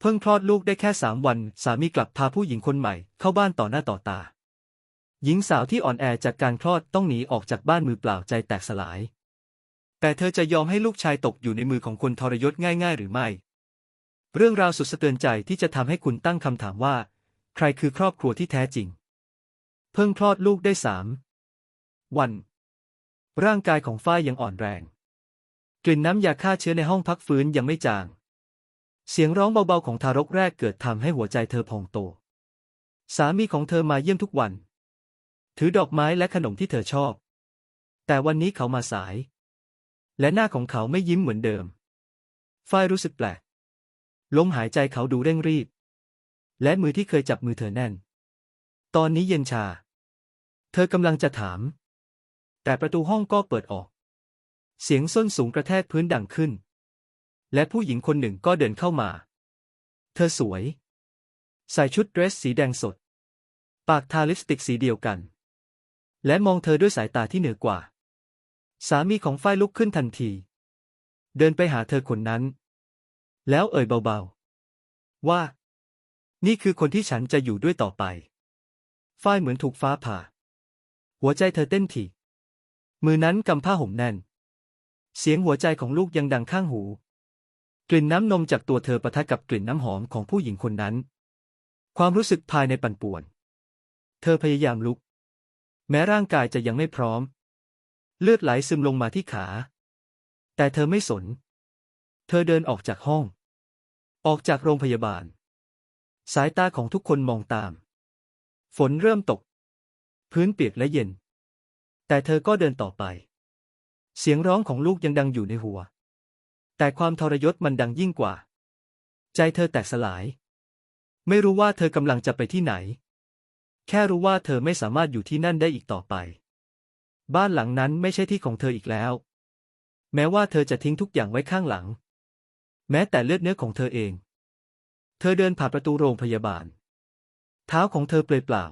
เพิ่งคลอดลูกได้แค่สามวัน สามีกลับพาผู้หญิงคนใหม่เข้าบ้านต่อหน้าต่อตา หญิงสาวที่อ่อนแอจากการคลอดต้องหนีออกจากบ้านมือเปล่าใจแตกสลาย แต่เธอจะยอมให้ลูกชายตกอยู่ในมือของคนทรยศง่าย ๆ หรือไม่ เรื่องราวสุดสะเทือนใจที่จะทำให้คุณตั้งคำถามว่า ใครคือครอบครัวที่แท้จริง เพิ่งคลอดลูกได้สามวัน ร่างกายของฝ้ายยังอ่อนแรง กลิ่นน้ำยาฆ่าเชื้อในห้องพักฟื้นยังไม่จาง เสียงร้องเบาๆของทารกแรกเกิดทำให้หัวใจเธอพองโต สามีของเธอมาเยี่ยมทุกวัน ถือดอกไม้และขนมที่เธอชอบ แต่วันนี้เขามาสาย และหน้าของเขาไม่ยิ้มเหมือนเดิม ฝ้ายรู้สึกแปลก ลมหายใจเขาดูเร่งรีบ และมือที่เคยจับมือเธอแน่น ตอนนี้เย็นชา เธอกำลังจะถาม แต่ประตูห้องก็เปิดออก เสียงส้นสูงกระแทกพื้นดังขึ้น และผู้หญิงคนหนึ่งก็เดินเข้ามา เธอสวย ใส่ชุดเดรสสีแดงสด ปากทาลิปสติกสีเดียวกัน และมองเธอด้วยสายตาที่เหนือกว่า สามีของฝ้ายลุกขึ้นทันที เดินไปหาเธอคนนั้น แล้วเอ่ยเบาๆ ว่า นี่คือคนที่ฉันจะอยู่ด้วยต่อไป ฝ้ายเหมือนถูกฟ้าผ่า หัวใจเธอเต้นถี่มือนั้นกำผ้าห่มแน่น เสียงหัวใจของลูกยังดังข้างหู กลิ่นน้ำนมจากตัวเธอปะทะกับกลิ่นน้ำหอมของผู้หญิงคนนั้น ความรู้สึกภายในปั่นป่วน เธอพยายามลุก แม้ร่างกายจะยังไม่พร้อม เลือดไหลซึมลงมาที่ขา แต่เธอไม่สน เธอเดินออกจากห้อง ออกจากโรงพยาบาล สายตาของทุกคนมองตาม ฝนเริ่มตก พื้นเปียกและเย็น แต่เธอก็เดินต่อไป เสียงร้องของลูกยังดังอยู่ในหัว แต่ความทรยศมันดังยิ่งกว่า ใจเธอแตกสลาย ไม่รู้ว่าเธอกำลังจะไปที่ไหน แค่รู้ว่าเธอไม่สามารถอยู่ที่นั่นได้อีกต่อไป บ้านหลังนั้นไม่ใช่ที่ของเธออีกแล้ว แม้ว่าเธอจะทิ้งทุกอย่างไว้ข้างหลัง แม้แต่เลือดเนื้อของเธอเอง เธอเดินผ่านประตูโรงพยาบาล เท้าของเธอเปลอยเปล่า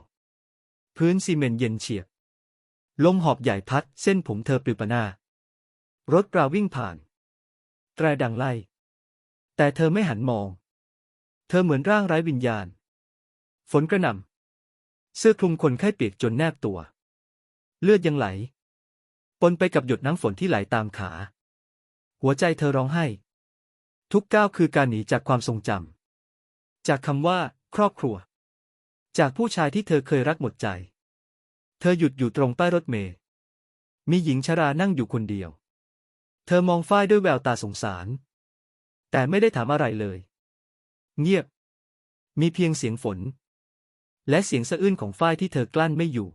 พื้นซีเมนต์เย็นเฉียบลมหอบใหญ่พัดเส้นผมเธอปลิวปนา รถราวิ่งผ่าน แตรดังไล่ แต่เธอไม่หันมอง เธอเหมือนร่างไร้วิญญาณ ฝนกระหน่ำเสื้อคลุมคนไข้เปียกจนแนบตัว เลือดยังไหล ปนไปกับหยดน้ำฝนที่ไหลตามขา หัวใจเธอร้องไห้ ทุกก้าวคือการหนีจากความทรงจำ จากคำว่า ครอบครัว จากผู้ชายที่เธอเคยรักหมดใจ เธอหยุดอยู่ตรงป้ายรถเมล์มีหญิงชรานั่งอยู่คนเดียว เธอมองฝ้ายด้วยแววตาสงสาร แต่ไม่ได้ถามอะไรเลย เงียบ มีเพียงเสียงฝน และเสียงสะอื้นของฝ้ายที่เธอกลั้นไม่อยู่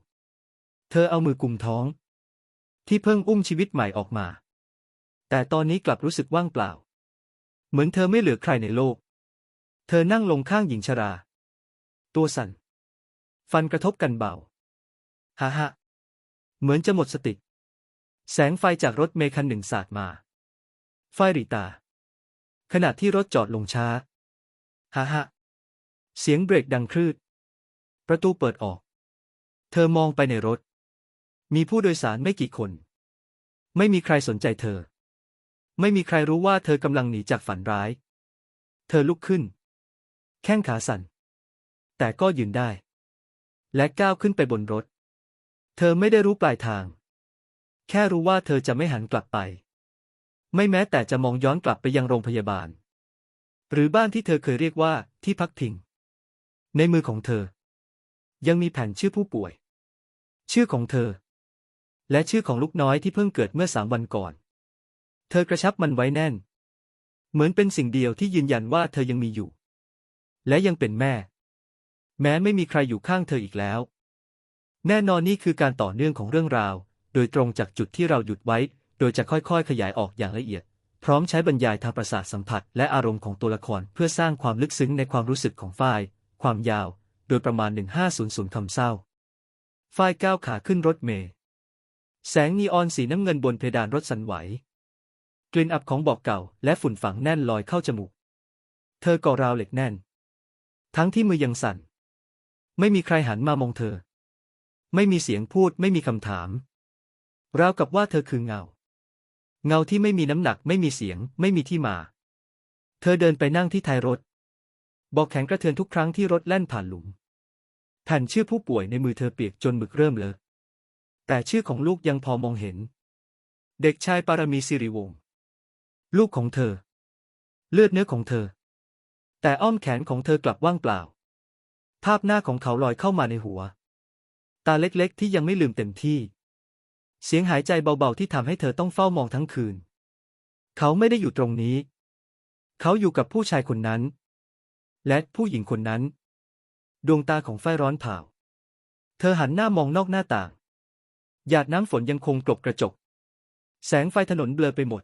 เธอเอามือกุมท้อง ที่เพิ่งอุ้มชีวิตใหม่ออกมา แต่ตอนนี้กลับรู้สึกว่างเปล่า เหมือนเธอไม่เหลือใครในโลก เธอนั่งลงข้างหญิงชรา ตัวสั่น ฟันกระทบกันเบาฮ่าฮ่าเหมือนจะหมดสติ แสงไฟจากรถเมคันหนึ่งสาดมา ไฟริตา ขณะที่รถจอดลงช้า ฮ่าฮ่าเสียงเบรกดังครืด ประตูเปิดออก เธอมองไปในรถ มีผู้โดยสารไม่กี่คน ไม่มีใครสนใจเธอ ไม่มีใครรู้ว่าเธอกำลังหนีจากฝันร้าย เธอลุกขึ้น แข้งขาสั่น แต่ก็ยืนได้ และก้าวขึ้นไปบนรถ เธอไม่ได้รู้ปลายทาง แค่รู้ว่าเธอจะไม่หันกลับไป ไม่แม้แต่จะมองย้อนกลับไปยังโรงพยาบาล หรือบ้านที่เธอเคยเรียกว่าที่พักพิง ในมือของเธอ ยังมีแผ่นชื่อผู้ป่วย ชื่อของเธอ และชื่อของลูกน้อยที่เพิ่งเกิดเมื่อสามวันก่อน เธอกระชับมันไว้แน่น เหมือนเป็นสิ่งเดียวที่ยืนยันว่าเธอยังมีอยู่ และยังเป็นแม่ แม้ไม่มีใครอยู่ข้างเธออีกแล้ว แน่นอนนี่คือการต่อเนื่องของเรื่องราว โดยตรงจากจุดที่เราหยุดไว้ โดยจะค่อยๆ ขยายออกอย่างละเอียด พร้อมใช้บรรยายทางประสาทสัมผัสและอารมณ์ของตัวละครเพื่อสร้างความลึกซึ้งในความรู้สึกของฝ้าย ความยาว โดยประมาณ 1500คำเศร้า ฝ้ายก้าวขาขึ้นรถเมล์ แสงนีออนสีน้ำเงินบนเพดานรถสั่นไหว กลิ่นอับของบอกเก่า และฝุ่นฝังแน่นลอยเข้าจมูก เธอก่อราวเหล็กแน่น ทั้งที่มือยังสั่น ไม่มีใครหันมามองเธอ ไม่มีเสียงพูด ไม่มีคำถาม ราวกับว่าเธอคือเงา เงาที่ไม่มีน้ำหนักไม่มีเสียง ไม่มีที่มา เธอเดินไปนั่งที่ท้ายรถ บอกแข็งกระเทือนทุกครั้งที่รถแล่นผ่านหลุมแผ่นชื่อผู้ป่วยในมือเธอเปียกจนมึกเริ่มเลอะแต่ชื่อของลูกยังพอมองเห็น เด็กชายปารมีสิริวงศ์ลูกของเธอ เลือดเนื้อของเธอ แต่อ้อมแขนของเธอกลับว่างเปล่า ภาพหน้าของเขาลอยเข้ามาในหัว ตาเล็กๆที่ยังไม่ลืมเต็มที่ เสียงหายใจเบาๆที่ทำให้เธอต้องเฝ้ามองทั้งคืน เขาไม่ได้อยู่ตรงนี้ เขาอยู่กับผู้ชายคนนั้น และผู้หญิงคนนั้น ดวงตาของไฟร้อนเผาเธอหันหน้ามองนอกหน้าต่าง หยาดน้ำฝนยังคงกลบกระจก แสงไฟถนนเบลอไปหมด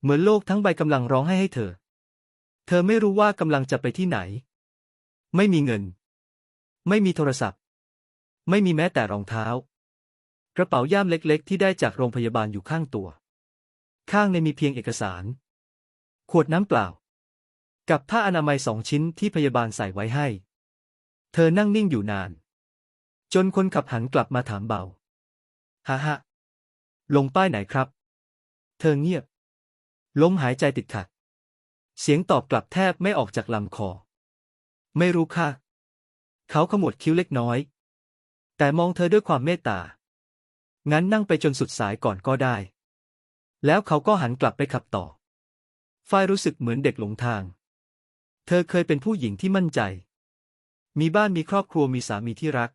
เหมือนโลกทั้งใบกำลังร้องให้ให้เธอ เธอไม่รู้ว่ากำลังจะไปที่ไหน ไม่มีเงิน ไม่มีโทรศัพท์ ไม่มีแม้แต่รองเท้า กระเป๋าย่ามเล็กๆ ที่ได้จากโรงพยาบาลอยู่ข้างตัว ข้างในมีเพียงเอกสาร ขวดน้ำเปล่า กับผ้าอนามัยสองชิ้นที่พยาบาลใส่ไว้ให้ เธอนั่งนิ่งอยู่นาน จนคนขับหันกลับมาถามเบาฮ่าฮะลงป้ายไหนครับ เธอเงียบล้มหายใจติดขัด เสียงตอบกลับแทบไม่ออกจากลำคอ ไม่รู้ค่ะ เขาขมวดคิ้วเล็กน้อย แต่มองเธอด้วยความเมตตา งั้นนั่งไปจนสุดสายก่อนก็ได้ แล้วเขาก็หันกลับไปขับต่อ ฝ้ายรู้สึกเหมือนเด็กหลงทาง เธอเคยเป็นผู้หญิงที่มั่นใจ มีบ้านมีครอบครัวมีสามีที่รัก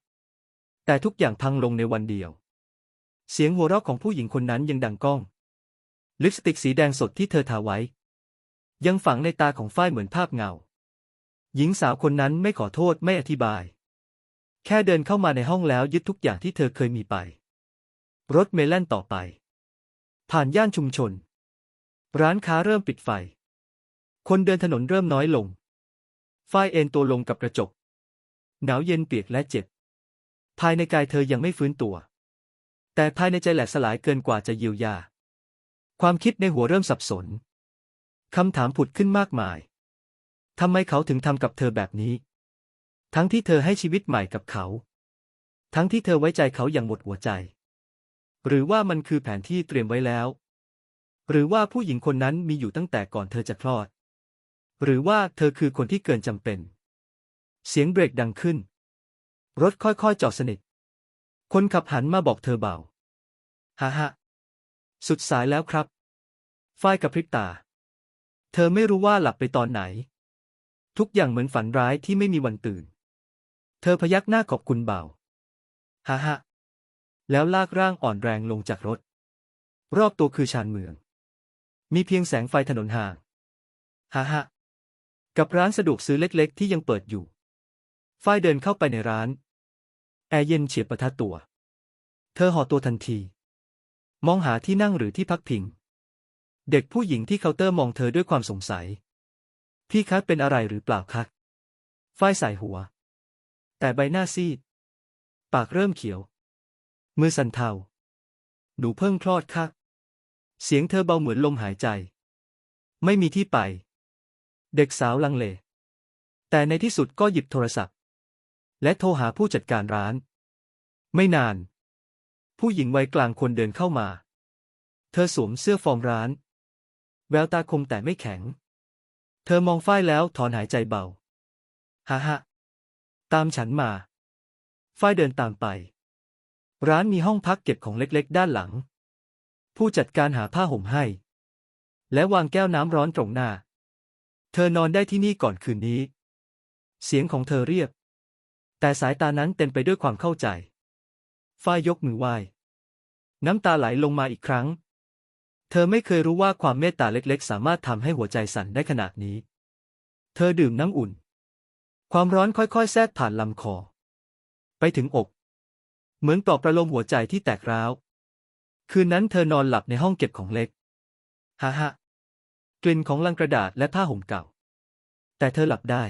แต่ทุกอย่างพังลงในวันเดียว เสียงหัวเราะของผู้หญิงคนนั้นยังดังก้อง ลิปสติกสีแดงสดที่เธอทาไว้ ยังฝังในตาของฝ้ายเหมือนภาพเงา หญิงสาวคนนั้นไม่ขอโทษไม่อธิบาย แค่เดินเข้ามาในห้องแล้วยึดทุกอย่างที่เธอเคยมีไป รถเมล์แล่นต่อไป ผ่านย่านชุมชน ร้านค้าเริ่มปิดไฟ คนเดินถนนเริ่มน้อยลง ฝ้ายเอนตัวลงกับกระจก หนาวเย็นเปียกและเจ็บ ภายในกายเธอยังไม่ฟื้นตัว แต่ภายในใจแหลกสลายเกินกว่าจะเยียวยา ความคิดในหัวเริ่มสับสน คำถามผุดขึ้นมากมาย ทำไมเขาถึงทำกับเธอแบบนี้ ทั้งที่เธอให้ชีวิตใหม่กับเขา ทั้งที่เธอไว้ใจเขาอย่างหมดหัวใจ หรือว่ามันคือแผนที่เตรียมไว้แล้ว หรือว่าผู้หญิงคนนั้นมีอยู่ตั้งแต่ก่อนเธอจะคลอด หรือว่าเธอคือคนที่เกินจำเป็น เสียงเบรกดังขึ้น รถค่อยๆจอดสนิท คนขับหันมาบอกเธอเบาฮ่าฮ่าสุดสายแล้วครับ ฝ้ายกับพริบตา เธอไม่รู้ว่าหลับไปตอนไหน ทุกอย่างเหมือนฝันร้ายที่ไม่มีวันตื่น เธอพยักหน้าขอบคุณเบาฮ่าฮ่า แล้วลากร่างอ่อนแรงลงจากรถ รอบตัวคือชานเมือง มีเพียงแสงไฟถนนห่างฮ่าฮกับร้านสะดวกซื้อเล็กๆ ที่ยังเปิดอยู่ ฝ้ายเดินเข้าไปในร้าน แอร์เย็นเฉียบประทัดตัว เธอห่อตัวทันที มองหาที่นั่งหรือที่พักพิง เด็กผู้หญิงที่เคาน์เตอร์มองเธอด้วยความสงสัย พี่คะเป็นอะไรหรือเปล่าคะฝ้ายใส่หัว แต่ใบหน้าซีด ปากเริ่มเขียว มือสั่นเทา หนูเพิ่งคลอดค่ะเสียงเธอเบาเหมือนลมหายใจ ไม่มีที่ไป เด็กสาวลังเล แต่ในที่สุดก็หยิบโทรศัพท์ และโทรหาผู้จัดการร้าน ไม่นาน ผู้หญิงวัยกลางคนเดินเข้ามา เธอสวมเสื้อฟอร์มร้าน แววตาคมแต่ไม่แข็ง เธอมองฝ้ายแล้วถอนหายใจเบา ฮ่าฮ่าตามฉันมา ฝ้ายเดินตามไป ร้านมีห้องพักเก็บของเล็กๆ ด้านหลัง ผู้จัดการหาผ้าห่มให้ และวางแก้วน้ำร้อนตรงหน้า เธอนอนได้ที่นี่ก่อนคืนนี้ เสียงของเธอเรียบ แต่สายตานั้นเต็มไปด้วยความเข้าใจ ฝ้ายยกมือไหว้ น้ำตาไหลลงมาอีกครั้ง เธอไม่เคยรู้ว่าความเมตตาเล็กๆ สามารถทำให้หัวใจสั่นได้ขนาดนี้ เธอดื่มน้ำอุ่น ความร้อนค่อยๆ แทรกผ่านลำคอ ไปถึงอก เหมือนปลอบประโลมหัวใจที่แตกร้าว คืนนั้นเธอนอนหลับในห้องเก็บของเล็ก ฮ่าฮ่ากลิ่นของลังกระดาษและผ้าห่มเก่า แต่เธอหลับได้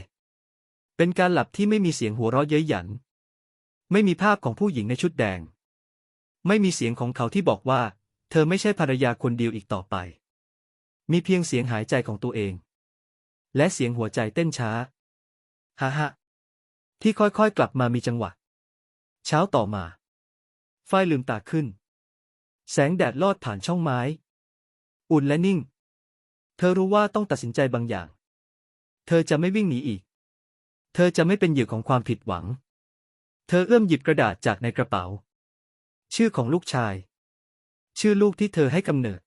เป็นการหลับที่ไม่มีเสียงหัวเราะเย้ยหยัน ไม่มีภาพของผู้หญิงในชุดแดง ไม่มีเสียงของเขาที่บอกว่า เธอไม่ใช่ภรรยาคนเดียวอีกต่อไป มีเพียงเสียงหายใจของตัวเอง และเสียงหัวใจเต้นช้า ฮ่าฮ่าที่ค่อยๆกลับมามีจังหวะ เช้าต่อมา ฝ้ายลืมตาขึ้น แสงแดดลอดผ่านช่องไม้ อุ่นและนิ่ง เธอรู้ว่าต้องตัดสินใจบางอย่าง เธอจะไม่วิ่งหนีอีก เธอจะไม่เป็นเหยื่อของความผิดหวัง เธอเอื้อมหยิบกระดาษจากในกระเป๋า ชื่อของลูกชาย ชื่อลูกที่เธอให้กำเนิด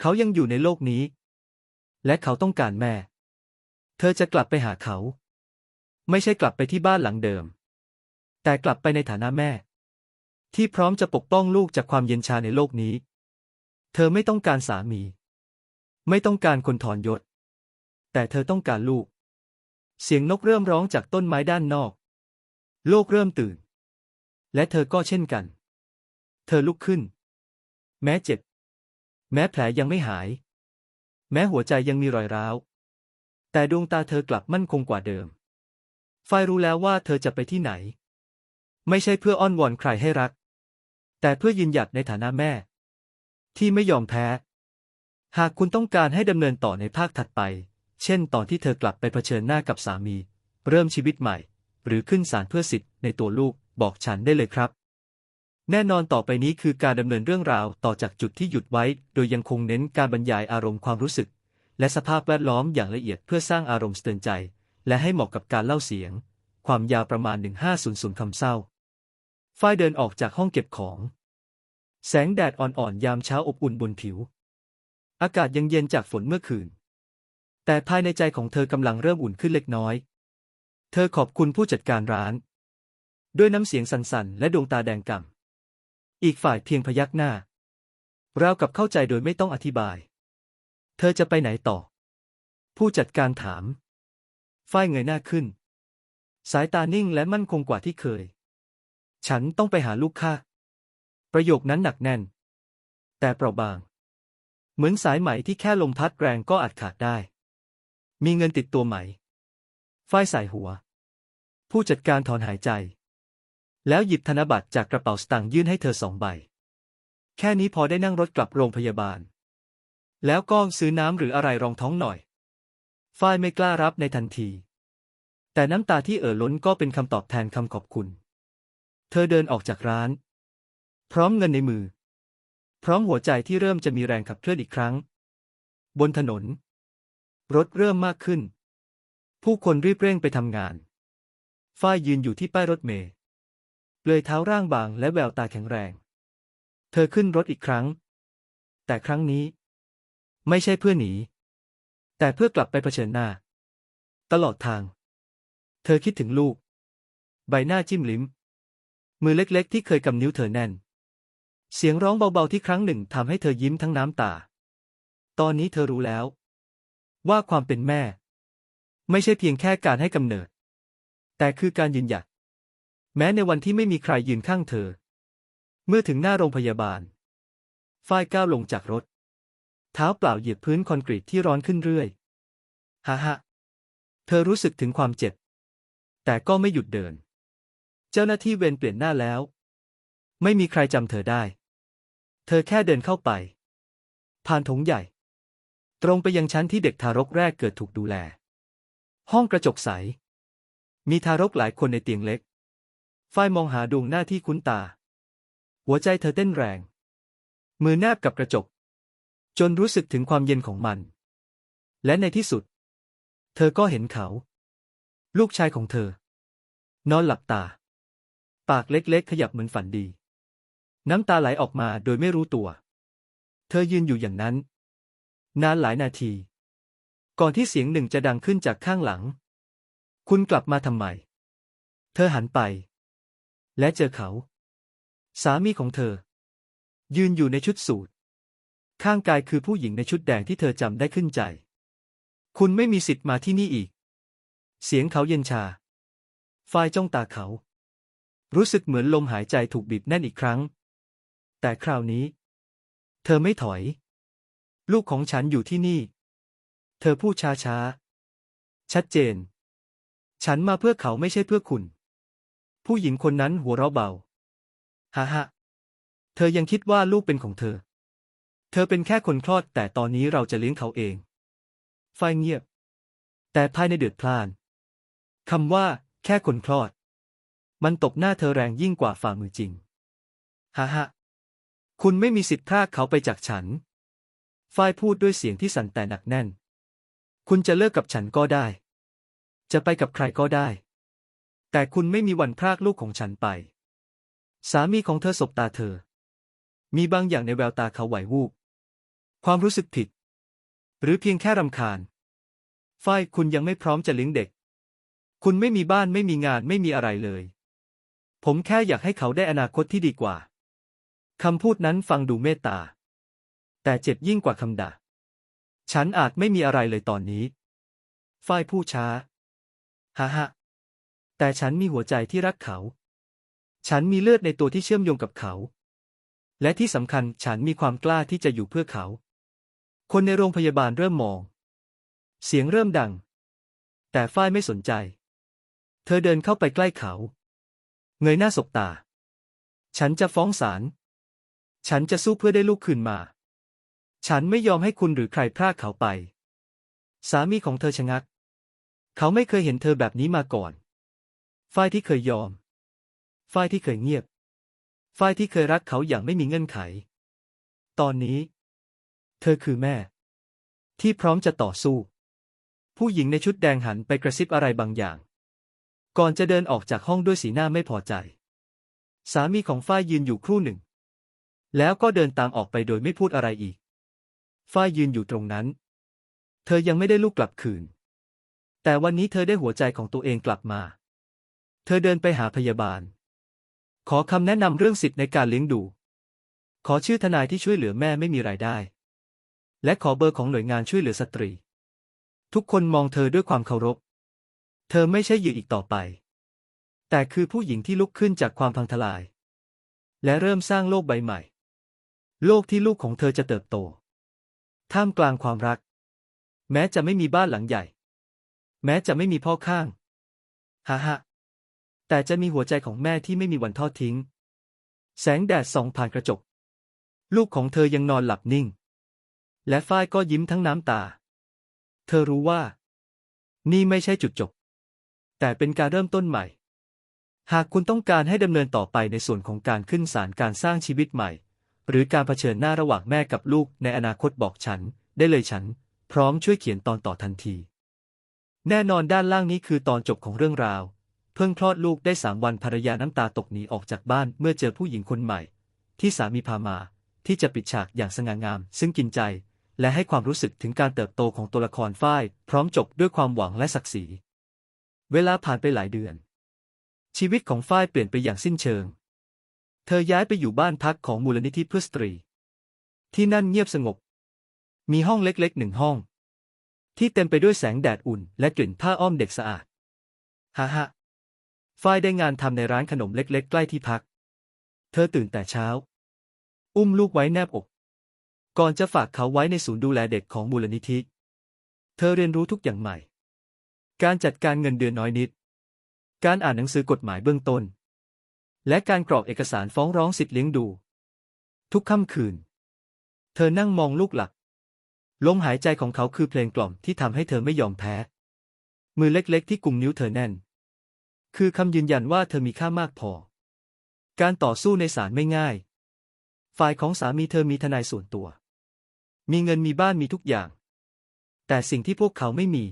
เขายังอยู่ในโลกนี้ และเขาต้องการแม่ เธอจะกลับไปหาเขา ไม่ใช่กลับไปที่บ้านหลังเดิม แต่กลับไปในฐานะแม่ ที่พร้อมจะปกป้องลูกจากความเย็นชาในโลกนี้ เธอไม่ต้องการสามี ไม่ต้องการคนถอนยศ แต่เธอต้องการลูก เสียงนกเริ่มร้องจากต้นไม้ด้านนอก โลกเริ่มตื่น และเธอก็เช่นกัน เธอลุกขึ้น แม้เจ็บ แม้แผลยังไม่หาย แม้หัวใจยังมีรอยร้าว แต่ดวงตาเธอกลับมั่นคงกว่าเดิมฝ้ายรู้แล้วว่าเธอจะไปที่ไหน ไม่ใช่เพื่ออ้อนวอนใครให้รัก แต่เพื่อยืนหยัดในฐานะแม่ ที่ไม่ยอมแพ้ หากคุณต้องการให้ดำเนินต่อในภาคถัดไป เช่น ตอนที่เธอกลับไปเผชิญหน้ากับสามี เริ่มชีวิตใหม่ หรือขึ้นศาลเพื่อสิทธิ์ในตัวลูกบอกฉันได้เลยครับ แน่นอนต่อไปนี้คือการดำเนินเรื่องราวต่อจากจุดที่หยุดไว้ โดยยังคงเน้นการบรรยายอารมณ์ความรู้สึก และสภาพแวดล้อมอย่างละเอียดเพื่อสร้างอารมณ์สะเตือนใจ และให้เหมาะกับการเล่าเสียง ความยาวประมาณ 1500คำเศร้า ฝ้ายเดินออกจากห้องเก็บของ แสงแดดอ่อนๆยามเช้าอบอุ่นบนผิว อากาศยังเย็นจากฝนเมื่อคืน แต่ภายในใจของเธอกำลังเริ่มอุ่นขึ้นเล็กน้อย เธอขอบคุณผู้จัดการร้าน ด้วยน้ำเสียงสั่นๆ และดวงตาแดงก่ำอีกฝ่ายเพียงพยักหน้าราวกับเข้าใจโดยไม่ต้องอธิบาย เธอจะไปไหนต่อ ผู้จัดการถาม ฝ้ายเงยหน้าขึ้น สายตานิ่งและมั่นคงกว่าที่เคย ฉันต้องไปหาลูกค้าประโยคนั้นหนักแน่น แต่เปราะบาง เหมือนสายไหมที่แค่ลมพัดแรงก็อาจขาดได้ มีเงินติดตัวไหม ฝ้ายใส่หัว ผู้จัดการถอนหายใจ แล้วหยิบธนบัตรจากกระเป๋าสตางค์ยื่นให้เธอสองใบ แค่นี้พอได้นั่งรถกลับโรงพยาบาล แล้วก็ซื้อน้ำหรืออะไรรองท้องหน่อย ฝ้ายไม่กล้ารับในทันที แต่น้ำตาที่เอ่อล้นก็เป็นคำตอบแทนคำขอบคุณ เธอเดินออกจากร้าน พร้อมเงินในมือ พร้อมหัวใจที่เริ่มจะมีแรงขับเคลื่อนอีกครั้ง บนถนน รถเริ่มมากขึ้น ผู้คนรีบเร่งไปทำงาน ฝ้ายยืนอยู่ที่ป้ายรถเมล์เปลือยเท้าร่างบางและแววตาแข็งแรง เธอขึ้นรถอีกครั้ง แต่ครั้งนี้ ไม่ใช่เพื่อหนี แต่เพื่อกลับไปเผชิญหน้า ตลอดทาง เธอคิดถึงลูก ใบหน้าจิ้มลิ้ม มือเล็กๆ ที่เคยกำนิ้วเธอแน่น เสียงร้องเบาๆที่ครั้งหนึ่งทำให้เธอยิ้มทั้งน้ำตา ตอนนี้เธอรู้แล้ว ว่าความเป็นแม่ ไม่ใช่เพียงแค่การให้กำเนิด แต่คือการยืนหยัด แม้ในวันที่ไม่มีใครยืนข้างเธอ เมื่อถึงหน้าโรงพยาบาล ฝ้ายก้าวลงจากรถ เท้าเปล่าเหยียบพื้นคอนกรีตที่ร้อนขึ้นเรื่อย ฮ่าฮ่าเธอรู้สึกถึงความเจ็บ แต่ก็ไม่หยุดเดิน เจ้าหน้าที่เวรเปลี่ยนหน้าแล้ว ไม่มีใครจำเธอได้ เธอแค่เดินเข้าไป ผ่านถงใหญ่ ตรงไปยังชั้นที่เด็กทารกแรกเกิดถูกดูแล ห้องกระจกใส มีทารกหลายคนในเตียงเล็กฝ้ายมองหาดวงหน้าที่คุ้นตา หัวใจเธอเต้นแรง มือแนบกับกระจก จนรู้สึกถึงความเย็นของมัน และในที่สุด เธอก็เห็นเขา ลูกชายของเธอ นอนหลับตา ปากเล็กๆ ขยับเหมือนฝันดี น้ำตาไหลออกมาโดยไม่รู้ตัว เธอยืนอยู่อย่างนั้น นานหลายนาที ก่อนที่เสียงหนึ่งจะดังขึ้นจากข้างหลัง คุณกลับมาทำไม เธอหันไป และเจอเขา สามีของเธอ ยืนอยู่ในชุดสูทข้างกายคือผู้หญิงในชุดแดงที่เธอจำได้ขึ้นใจ คุณไม่มีสิทธิ์มาที่นี่อีก เสียงเขาเย็นชาฝ้ายจ้องตาเขา รู้สึกเหมือนลมหายใจถูกบีบแน่นอีกครั้ง แต่คราวนี้ เธอไม่ถอย ลูกของฉันอยู่ที่นี่ เธอพูดช้าๆชัดเจน ฉันมาเพื่อเขาไม่ใช่เพื่อคุณ ผู้หญิงคนนั้นหัวเราะเบาฮ่าฮ่าเธอยังคิดว่าลูกเป็นของเธอ เธอเป็นแค่คนคลอดแต่ตอนนี้เราจะเลี้ยงเขาเองฝ้ายเงียบ แต่ภายในเดือดพล่านคำว่า แค่คนคลอด มันตบหน้าเธอแรงยิ่งกว่าฝ่ามือจริง ฮ่าฮ่าคุณไม่มีสิทธิ์พรากเขาไปจากฉัน ฝ้ายพูดด้วยเสียงที่สั่นแต่หนักแน่น คุณจะเลิกกับฉันก็ได้ จะไปกับใครก็ได้ แต่คุณไม่มีวันพรากลูกของฉันไป สามีของเธอสบตาเธอ มีบางอย่างในแววตาเขาไหววูบ ความรู้สึกผิด หรือเพียงแค่รำคาญ ฝ้ายคุณยังไม่พร้อมจะเลี้ยงเด็ก คุณไม่มีบ้านไม่มีงานไม่มีอะไรเลย ผมแค่อยากให้เขาได้อนาคตที่ดีกว่า คำพูดนั้นฟังดูเมตตา แต่เจ็บยิ่งกว่าคำด่า ฉันอาจไม่มีอะไรเลยตอนนี้ ฝ้ายพูดช้า ฮ่าฮ่าแต่ฉันมีหัวใจที่รักเขา ฉันมีเลือดในตัวที่เชื่อมโยงกับเขา และที่สำคัญฉันมีความกล้าที่จะอยู่เพื่อเขา คนในโรงพยาบาลเริ่มมอง เสียงเริ่มดัง แต่ฝ้ายไม่สนใจ เธอเดินเข้าไปใกล้เขา เงยหน้าสบตา ฉันจะฟ้องศาล ฉันจะสู้เพื่อได้ลูกคืนมา ฉันไม่ยอมให้คุณหรือใครพรากเขาไป สามีของเธอชะงัก เขาไม่เคยเห็นเธอแบบนี้มาก่อนฝ้ายที่เคยยอมฝ้ายที่เคยเงียบฝ้ายที่เคยรักเขาอย่างไม่มีเงื่อนไข ตอนนี้ เธอคือแม่ ที่พร้อมจะต่อสู้ ผู้หญิงในชุดแดงหันไปกระซิบอะไรบางอย่าง ก่อนจะเดินออกจากห้องด้วยสีหน้าไม่พอใจ สามีของฝ้ายยืนอยู่ครู่หนึ่ง แล้วก็เดินตามออกไปโดยไม่พูดอะไรอีก ฝ้ายยืนอยู่ตรงนั้น เธอยังไม่ได้ลูกกลับคืน แต่วันนี้เธอได้หัวใจของตัวเองกลับมา เธอเดินไปหาพยาบาล ขอคำแนะนำเรื่องสิทธิ์ในการเลี้ยงดู ขอชื่อทนายที่ช่วยเหลือแม่ไม่มีรายได้ และขอเบอร์ของหน่วยงานช่วยเหลือสตรี ทุกคนมองเธอด้วยความเคารพ เธอไม่ใช่เหยื่ออีกต่อไป แต่คือผู้หญิงที่ลุกขึ้นจากความพังทลาย และเริ่มสร้างโลกใบใหม่ โลกที่ลูกของเธอจะเติบโต ท่ามกลางความรัก แม้จะไม่มีบ้านหลังใหญ่ แม้จะไม่มีพ่อข้างฮ่าฮ่าแต่จะมีหัวใจของแม่ที่ไม่มีวันทอดทิ้ง แสงแดดส่องผ่านกระจก ลูกของเธอยังนอนหลับนิ่ง และฝ้ายก็ยิ้มทั้งน้ำตา เธอรู้ว่า นี่ไม่ใช่จุดจบ แต่เป็นการเริ่มต้นใหม่ หากคุณต้องการให้ดำเนินต่อไปในส่วนของการขึ้นศาลการสร้างชีวิตใหม่ หรือการเผชิญหน้าระหว่างแม่กับลูกในอนาคตบอกฉัน ได้เลยฉัน พร้อมช่วยเขียนตอนต่อทันที แน่นอนด้านล่างนี้คือตอนจบของเรื่องราว เพิ่งคลอดลูกได้สามวันภรรยาน้ำตาตกหนีออกจากบ้านเมื่อเจอผู้หญิงคนใหม่ ที่สามีพามาที่จะปิดฉากอย่างสง่างาม ซึ่งกินใจ และให้ความรู้สึกถึงการเติบโตของตัวละครฝ้าย พร้อมจบด้วยความหวังและศักดิ์ศรี เวลาผ่านไปหลายเดือน ชีวิตของฝ้ายเปลี่ยนไปอย่างสิ้นเชิง เธอย้ายไปอยู่บ้านพักของมูลนิธิเพื่อสตรี ที่นั่นเงียบสงบ มีห้องเล็กๆหนึ่งห้อง ที่เต็มไปด้วยแสงแดดอุ่น และกลิ่นผ้าอ้อมเด็กสะอาดฮ่าฮ่าฝ้ายได้งานทำในร้านขนมเล็ก ๆ ใกล้ที่พัก เธอตื่นแต่เช้า อุ้มลูกไว้แนบอก ก่อนจะฝากเขาไว้ในศูนย์ดูแลเด็กของมูลนิธิ เธอเรียนรู้ทุกอย่างใหม่ การจัดการเงินเดือนน้อยนิด การอ่านหนังสือกฎหมายเบื้องต้น และการกรอกเอกสารฟ้องร้องสิทธิเลี้ยงดู ทุกค่ำคืน เธอนั่งมองลูกหลัก ลมหายใจของเขาคือเพลงกล่อมที่ทำให้เธอไม่ยอมแพ้ มือเล็กๆ ที่กุมนิ้วเธอแน่น คือคำยืนยันว่าเธอมีค่ามากพอ การต่อสู้ในศาลไม่ง่าย ฝ่ายของสามีเธอมีทนายส่วนตัว มีเงินมีบ้านมีทุกอย่าง แต่สิ่งที่พวกเขาไม่มี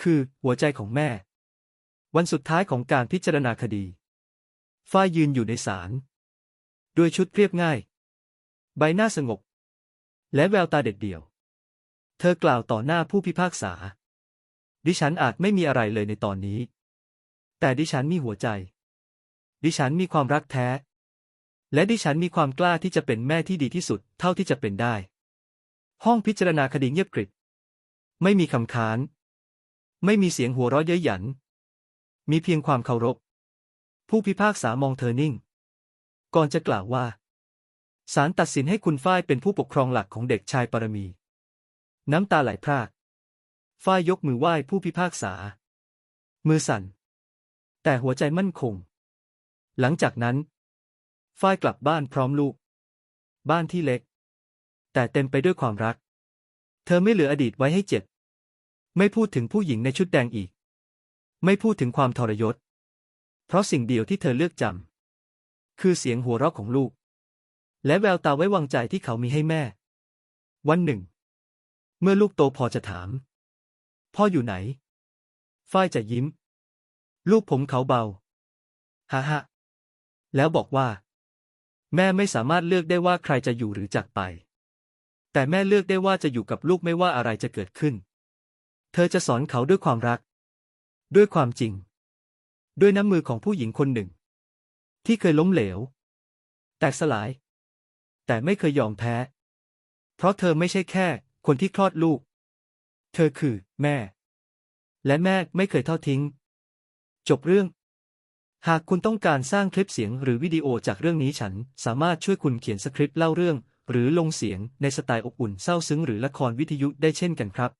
คือ หัวใจของแม่ วันสุดท้ายของการพิจารณาคดี ฝ้ายยืนอยู่ในศาลด้วยชุดเรียบง่าย ใบหน้าสงบ และแววตาเด็ดเดี่ยว เธอกล่าวต่อหน้าผู้พิพากษา ดิฉันอาจไม่มีอะไรเลยในตอนนี้ แต่ดิฉันมีหัวใจ ดิฉันมีความรักแท้ และดิฉันมีความกล้าที่จะเป็นแม่ที่ดีที่สุดเท่าที่จะเป็นได้ ห้องพิจารณาคดีเงียบกริบ ไม่มีคำค้าน ไม่มีเสียงหัวเราะเย้ยหยัน มีเพียงความเคารพ ผู้พิพากษามองเธอนิ่ง ก่อนจะกล่าวว่าศาลตัดสินให้คุณฝ้ายเป็นผู้ปกครองหลักของเด็กชายปรมี น้ำตาไหลพราก ฝ้ายยกมือไหว้ผู้พิพากษา มือสั่น แต่หัวใจมั่นคง หลังจากนั้น ฝ้ายกลับบ้านพร้อมลูก บ้านที่เล็ก แต่เต็มไปด้วยความรัก เธอไม่เหลืออดีตไว้ให้เจ็บ ไม่พูดถึงผู้หญิงในชุดแดงอีก ไม่พูดถึงความทรยศ เพราะสิ่งเดียวที่เธอเลือกจำ คือเสียงหัวเราะของลูก และแววตาไว้วางใจที่เขามีให้แม่ วันหนึ่ง เมื่อลูกโตพอจะถาม พ่ออยู่ไหน ฝ้ายจะยิ้ม ลูกผมเขาเบา ฮ่าฮ่าแล้วบอกว่า แม่ไม่สามารถเลือกได้ว่าใครจะอยู่หรือจากไป แต่แม่เลือกได้ว่าจะอยู่กับลูกไม่ว่าอะไรจะเกิดขึ้น เธอจะสอนเขาด้วยความรัก ด้วยความจริง ด้วยน้ำมือของผู้หญิงคนหนึ่ง ที่เคยล้มเหลว แตกสลาย แต่ไม่เคยยอมแพ้ เพราะเธอไม่ใช่แค่ คนที่คลอดลูก เธอคือ แม่ และแม่ไม่เคยทอดทิ้ง จบเรื่อง หากคุณต้องการสร้างคลิปเสียงหรือวิดีโอจากเรื่องนี้ฉันสามารถช่วยคุณเขียนสคริปต์เล่าเรื่องหรือลงเสียงในสไตล์อบอุ่นเศร้าซึ้งหรือละครวิทยุได้เช่นกันครับ